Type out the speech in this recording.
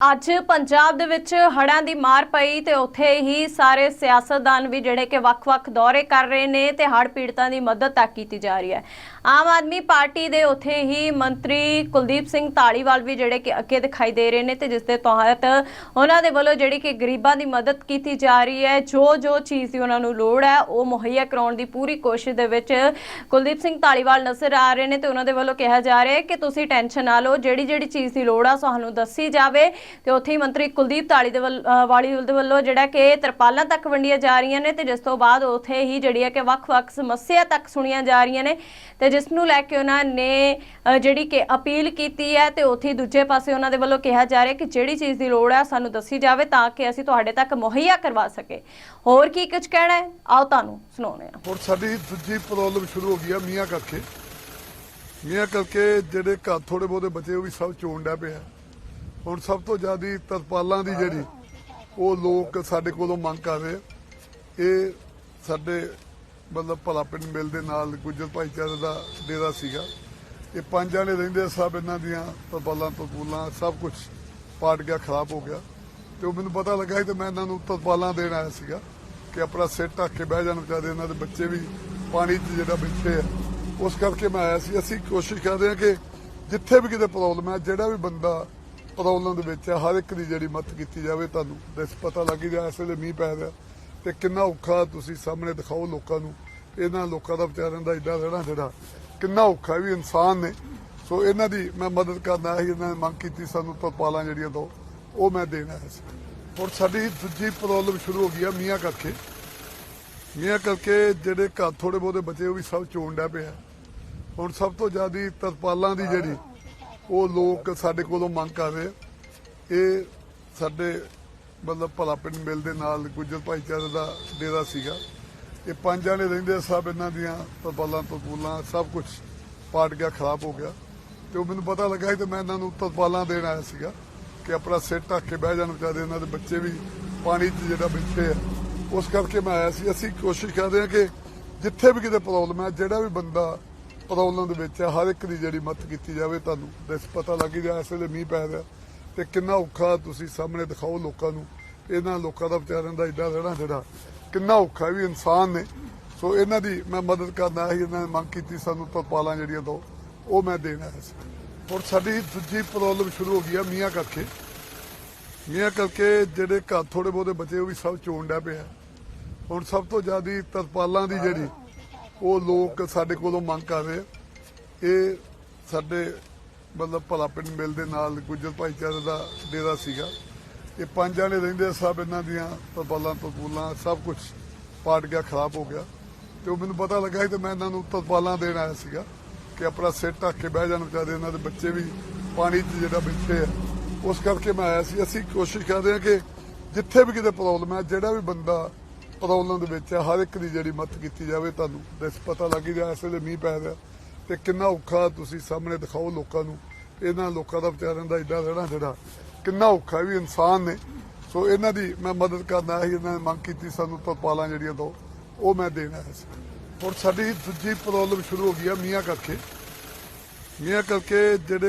ਅੱਜ ਪੰਜਾਬ ਦੇ ਵਿੱਚ ਹੜ੍ਹਾਂ ਦੀ ਮਾਰ ਪਈ ਤੇ ਉੱਥੇ ਹੀ ਸਾਰੇ ਸਿਆਸਤਦਾਨ ਵੀ ਜਿਹੜੇ ਕਿ ਵੱਖ-ਵੱਖ ਦੌਰੇ ਕਰ ਰਹੇ ਨੇ ਤੇ ਹੜ੍ਹ ਪੀੜਤਾਂ ਦੀ ਮਦਦ ਤੱਕ ਕੀਤੀ ਜਾ ਰਹੀ ਹੈ। ਆਮ ਆਦਮੀ ਪਾਰਟੀ ਦੇ ਉੱਥੇ ਹੀ ਮੰਤਰੀ ਕੁਲਦੀਪ ਸਿੰਘ ਧਾਲੀਵਾਲ ਵੀ ਜਿਹੜੇ ਕਿ ਅੱਗੇ ਦਿਖਾਈ ਦੇ ਰਹੇ ਨੇ ਤੇ ਜਿਸ ਦੇ ਤਹਿਤ ਉਹਨਾਂ ਦੇ ਵੱਲੋਂ ਜਿਹੜੀ ਕਿ ਗਰੀਬਾਂ ਦੀ ਮਦਦ ਕੀਤੀ ਜਾ ਰਹੀ ਹੈ। ਜੋ ਜੋ ਚੀਜ਼ ਦੀ ਉਹਨਾਂ ਨੂੰ ਲੋੜ ਹੈ, ਉਹ ਮੁਹੱਈਆ ਕਰਾਉਣ ਦੀ ਪੂਰੀ ਕੋਸ਼ਿਸ਼ ਦੇ ਵਿੱਚ ਕੁਲਦੀਪ ਸਿੰਘ ਧਾਲੀਵਾਲ ਨਜ਼ਰ ਆ ਰਹੇ ਨੇ ਤੇ ਉਹਨਾਂ ਦੇ ਵੱਲੋਂ ਕਿਹਾ ਜਾ ਰਿਹਾ ਹੈ ਕਿ ਤੁਸੀਂ ਟੈਨਸ਼ਨ ਨਾ ਲਓ ਜਿਹੜੀ ਜਿਹੜੀ ਚੀਜ਼ ਦੀ ਲੋੜ ਆ ਸਾਨੂੰ ਦੱਸੀ ਜਾਵੇ। ਤੇ ਉੱਥੇ ਹੀ ਮੰਤਰੀ ਕੁਲਦੀਪ ਢਾਲੀ ਦੇ ਵਾਲੀ ਦੇ ਵੱਲੋਂ ਜਿਹੜਾ ਕਿ ਤਰਪਾਲਾਂ ਤੱਕ ਵੰਡੀਆਂ ਜਾ ਰਹੀਆਂ ਨੇ ਤੇ ਜਿਸ ਤੋਂ ਬਾਅਦ ਉੱਥੇ ਹੀ ਜਿਹੜੀ ਹੈ ਕਿ ਵੱਖ-ਵੱਖ ਸਮੱਸਿਆ ਤੱਕ ਸੁਣੀਆਂ ਜਾ ਰਹੀਆਂ ਨੇ ਤੇ ਜਿਸ ਨੂੰ ਲੈ ਕੇ ਉਹਨਾਂ ਨੇ ਜਿਹੜੀ ਕਿ ਅਪੀਲ ਕੀਤੀ ਹੈ ਤੇ ਉੱਥੇ ਦੂਜੇ ਪਾਸੇ ਉਹਨਾਂ ਦੇ ਵੱਲੋਂ ਕਿਹਾ ਜਾ ਰਿਹਾ ਕਿ ਜਿਹੜੀ ਚੀਜ਼ ਦੀ ਲੋੜ ਹੈ ਸਾਨੂੰ ਦੱਸੀ ਜਾਵੇ ਤਾਂ ਕਿ ਅਸੀਂ ਤੁਹਾਡੇ ਤੱਕ ਮੁਹੱਈਆ ਕਰਵਾ ਸਕੇ ਹੋਰ ਕੀ ਕੁਝ ਕਹਿਣਾ ਹੈ? ਆਓ ਤੁਹਾਨੂੰ ਸੁਣਾਉਂਦੇ ਹਾਂ। ਹੁਣ ਸਾਡੀ ਦੂਜੀ ਪ੍ਰੋਬਲਮ ਸ਼ੁਰੂ ਹੋ ਗਈ ਆ ਮੀਆਂ ਕਰਕੇ। ਮੀਆਂ ਕਰਕੇ ਜਿਹੜੇ ਘਰ ਥੋੜੇ ਬਹੁਤੇ ਬਚੇ ਉਹ ਵੀ ਸਭ ਚੋਣ ਡਿਆ ਪਿਆ। ਹੁਣ ਸਭ ਤੋਂ ਜ਼ਿਆਦੀ ਤਰਪਾਲਾਂ ਦੀ ਜਿਹੜੀ, ਉਹ ਲੋਕ ਸਾਡੇ ਕੋਲੋਂ ਮੰਗ ਕਰ ਰਹੇ ਇਹ ਸਾਡੇ ਮਤਲਬ ਭਲਾ ਪਿੰਡ ਮਿਲ ਦੇ ਨਾਲ ਗੁੱਜਰ ਭਾਈਚਾਰੇ ਦਾ ਡੇਰਾ ਸੀਗਾ। ਇਹ ਪੰਜ ਜਾਣੇ ਰਹਿੰਦੇ ਸਭ ਇਹਨਾਂ ਦੀਆਂ ਤਰਪਾਲਾਂ ਤਰਪੂਲਾਂ ਸਭ ਕੁਝ ਪਾਟ ਗਿਆ, ਖਰਾਬ ਹੋ ਗਿਆ। ਤੇ ਉਹ ਮੈਨੂੰ ਪਤਾ ਲੱਗਾ ਸੀ ਤੇ ਮੈਂ ਇਹਨਾਂ ਨੂੰ ਤਰਪਾਲਾਂ ਦੇਣ ਆਇਆ ਸੀਗਾ ਕਿ ਆਪਣਾ ਸਿਰ ਢੱਕ ਕੇ ਬਹਿ ਜਾਣ ਵਿਚਾਰੇ, ਇਹਨਾਂ ਦੇ ਬੱਚੇ ਵੀ ਪਾਣੀ 'ਚ ਜਿਹੜਾ ਬੈਠੇ ਆ। ਉਸ ਕਰਕੇ ਮੈਂ ਆਇਆ ਸੀ। ਅਸੀਂ ਕੋਸ਼ਿਸ਼ ਕਰਦੇ ਹਾਂ ਕਿ ਜਿੱਥੇ ਵੀ ਕਿਤੇ ਪ੍ਰੋਬਲਮ ਹੈ, ਜਿਹੜਾ ਵੀ ਬੰਦਾ ਪ੍ਰੋਬਲਮ ਦੇ ਵਿੱਚ ਹਰ ਇੱਕ ਦੀ ਜਿਹੜੀ ਮਦਦ ਕੀਤੀ ਜਾਵੇ ਤੁਹਾਨੂੰ ਦੱਸ ਪਤਾ ਲੱਗ ਹੀ ਇਸ ਵੇਲੇ ਮੀਂਹ ਪੈ ਰਿਹਾ ਤੇ ਕਿੰਨਾ ਔਖਾ ਤੁਸੀਂ ਸਾਹਮਣੇ ਦਿਖਾਓ ਲੋਕਾਂ ਨੂੰ, ਇਹਨਾਂ ਲੋਕਾਂ ਦਾ ਵਿਚਾਰਿਆਂ ਦਾ ਏਡਾ ਰਹਿਣਾ ਜਿਹੜਾ ਕਿੰਨਾ ਔਖਾ ਵੀ ਇਨਸਾਨ ਨੇ। ਸੋ ਇਹਨਾਂ ਦੀ ਮੈਂ ਮਦਦ ਕਰਨਾ ਹੈ ਇਹਨਾਂ ਨੇ ਮੰਗ ਕੀਤੀ ਸਾਨੂੰ ਤਰਪਾਲਾਂ ਜਿਹੜੀਆਂ ਦੋ, ਉਹ ਮੈਂ ਦੇਣਾ ਹੈ ਸੀ। ਹੁਣ ਸਾਡੀ ਦੂਜੀ ਪ੍ਰੋਬਲਮ ਸ਼ੁਰੂ ਹੋ ਗਈ ਆ ਮੀਆਂ ਕਰਕੇ। ਮੀਆਂ ਕਰਕੇ ਜਿਹੜੇ ਘਰ ਥੋੜੇ ਬਹੁਤੇ ਬਚੇ, ਉਹ ਵੀ ਸਭ ਚੋਣ ਡਿਆ ਪਿਆ ਹੁਣ ਸਭ ਤੋਂ ਜ਼ਿਆਦੀ ਤਰਪਾਲਾਂ ਦੀ ਜਿਹੜੀ ਉਹ ਲੋਕ ਸਾਡੇ ਕੋਲੋਂ ਮੰਗ ਕਰ ਰਹੇ ਇਹ ਸਾਡੇ ਮਤਲਬ ਭਲਾ ਪਿੰਡ ਮਿਲ ਦੇ ਨਾਲ ਗੁੱਜਰ ਭਾਈਚਾਰੇ ਦਾ ਡੇਰਾ ਸੀਗਾ। ਇਹ ਪੰਜ ਜਾਣੇ ਰਹਿੰਦੇ ਸਭ ਇਹਨਾਂ ਦੀਆਂ ਤਰਪਾਲਾਂ ਤਰਪੂਲਾਂ ਸਭ ਕੁਝ ਪਾਟ ਗਿਆ, ਖਰਾਬ ਹੋ ਗਿਆ। ਤੇ ਉਹ ਮੈਨੂੰ ਪਤਾ ਲੱਗਾ ਸੀ ਤੇ ਮੈਂ ਇਹਨਾਂ ਨੂੰ ਤਰਪਾਲਾਂ ਦੇਣ ਆਇਆ ਸੀਗਾ ਕਿ ਆਪਣਾ ਸਿਰ ਢੱਕ ਕੇ ਬਹਿ ਜਾਣ ਵਿਚਾਰੇ, ਇਹਨਾਂ ਦੇ ਬੱਚੇ ਵੀ ਪਾਣੀ 'ਚ ਜਿਹੜਾ ਬੈਠੇ ਆ। ਉਸ ਕਰਕੇ ਮੈਂ ਆਇਆ ਸੀ। ਅਸੀਂ ਕੋਸ਼ਿਸ਼ ਕਰ ਰਹੇ ਹਾਂ ਕਿ ਜਿੱਥੇ ਵੀ ਕਿਤੇ ਪ੍ਰੋਬਲਮ ਹੈ, ਜਿਹੜਾ ਵੀ ਬੰਦਾ ਪ੍ਰੋਬਲਮ ਦੇ ਵਿੱਚ ਹੈ ਹਰ ਇੱਕ ਦੀ ਜਿਹੜੀ ਮਦਦ ਕੀਤੀ ਜਾਵੇ ਤੁਹਾਨੂੰ ਦੱਸ ਪਤਾ ਲੱਗ ਹੀ ਜਾ ਇਸ ਵੇਲੇ ਮੀਂਹ ਪੈ ਰਿਹਾ। ਤੇ ਕਿੰਨਾ ਔਖਾ ਤੁਸੀਂ ਸਾਹਮਣੇ ਦਿਖਾਓ ਲੋਕਾਂ ਨੂੰ, ਇਹਨਾਂ ਲੋਕਾਂ ਦਾ ਵਿਚਾਰਿਆਂ ਦਾ ਏਡਾ ਰਹਿਣਾ ਜਿਹੜਾ ਕਿੰਨਾ ਔਖਾ ਵੀ ਇਨਸਾਨ ਨੇ। ਸੋ ਇਹਨਾਂ ਦੀ ਮੈਂ ਮਦਦ ਕਰਨਾ ਹੈ ਇਹਨਾਂ ਨੇ ਮੰਗ ਕੀਤੀ ਸਾਨੂੰ ਤਰਪਾਲਾਂ ਜਿਹੜੀਆਂ ਦੋ, ਉਹ ਮੈਂ ਦੇਣਾ ਹੈ ਹੁਣ ਸਾਡੀ ਦੂਜੀ ਪ੍ਰੋਬਲਮ ਸ਼ੁਰੂ ਹੋ ਗਈ ਆ ਮੀਆਂ ਕਰਕੇ। ਮੀਆਂ ਕਰਕੇ ਜਿਹੜੇ ਘਰ ਥੋੜੇ ਬਹੁਤੇ ਬਚੇ, ਉਹ ਵੀ ਸਭ ਚੋਣ ਡਿਆ ਪਿਆ ਹੁਣ ਸਭ ਤੋਂ ਜ਼ਿਆਦੀ ਤਰਪਾਲਾਂ ਦੀ ਜਿਹੜੀ ਉਹ ਲੋਕ ਸਾਡੇ ਕੋਲੋਂ ਮੰਗ ਕਰ ਰਹੇ ਆ। ਇਹ ਸਾਡੇ ਮਤਲਬ ਭਲਾ ਪਿੰਡ ਮਿਲ ਦੇ ਨਾਲ ਗੁੱਜਰ ਭਾਈਚਾਰੇ ਦਾ ਡੇਰਾ ਸੀਗਾ। ਇਹ ਪੰਜ ਜਾਣੇ ਰਹਿੰਦੇ ਸਭ ਇਹਨਾਂ ਦੀਆਂ ਤਰਪਾਲਾਂ, ਤਰਪੂਲਾਂ, ਸਭ ਕੁਝ ਪਾਟ ਗਿਆ, ਖਰਾਬ ਹੋ ਗਿਆ। ਤੇ ਉਹ ਮੈਨੂੰ ਪਤਾ ਲੱਗਾ ਸੀ ਤੇ ਮੈਂ ਇਹਨਾਂ ਨੂੰ ਤਰਪਾਲਾਂ ਦੇਣ ਆਇਆ ਸੀਗਾ ਕਿ ਆਪਣਾ ਸਿਰ ਢੱਕ ਕੇ ਬਹਿ ਜਾਣ ਵਿਚਾਰੇ, ਇਹਨਾਂ ਦੇ ਬੱਚੇ ਵੀ ਪਾਣੀ 'ਚ ਜਿਹੜਾ ਬੈਠੇ ਆ। ਉਸ ਕਰਕੇ ਮੈਂ ਆਇਆ ਸੀ। ਅਸੀਂ ਕੋਸ਼ਿਸ਼ ਕਰ ਰਹੇ ਹਾਂ ਕਿ ਜਿੱਥੇ ਵੀ ਕਿਤੇ ਪ੍ਰੋਬਲਮ ਹੈ ਜਿਹੜਾ ਵੀ ਬੰਦਾ ਪ੍ਰੋਬਲਮ ਦੇ ਵਿੱਚ ਹੈ ਹਰ ਇੱਕ ਦੀ ਜਿਹੜੀ ਮਦਦ ਕੀਤੀ ਜਾਵੇ ਤੁਹਾਨੂੰ। ਦੱਸ ਪਤਾ ਲੱਗ ਜਾ ਇਸ ਵੇਲੇ ਮੀਂਹ ਪੈ ਰਿਹਾ ਤੇ ਕਿੰਨਾ ਔਖਾ ਤੁਸੀਂ ਸਾਹਮਣੇ ਦਿਖਾਓ ਲੋਕਾਂ ਨੂੰ। ਇਹਨਾਂ ਲੋਕਾਂ ਦਾ ਵਿਚਾਰਿਆਂ ਦਾ ਏਡਾ ਰਹਿਣਾ ਜਿਹੜਾ ਕਿੰਨਾ ਔਖਾ ਵੀ ਇਨਸਾਨ ਨੇ। ਸੋ ਇਹਨਾਂ ਦੀ ਮੈਂ ਮਦਦ ਕਰਨਾ ਹੈ ਇਹਨਾਂ ਨੇ ਮੰਗ ਕੀਤੀ ਸਾਨੂੰ ਤਰਪਾਲਾਂ ਜਿਹੜੀਆਂ ਦੋ, ਉਹ ਮੈਂ ਦੇਣਾ ਹੈ ਹੁਣ ਸਾਡੀ ਦੂਜੀ ਪ੍ਰੋਬਲਮ ਸ਼ੁਰੂ ਹੋ ਗਈ ਆ ਮੀਆਂ ਕਰਕੇ। ਮੀਆਂ ਕਰਕੇ ਜਿਹੜੇ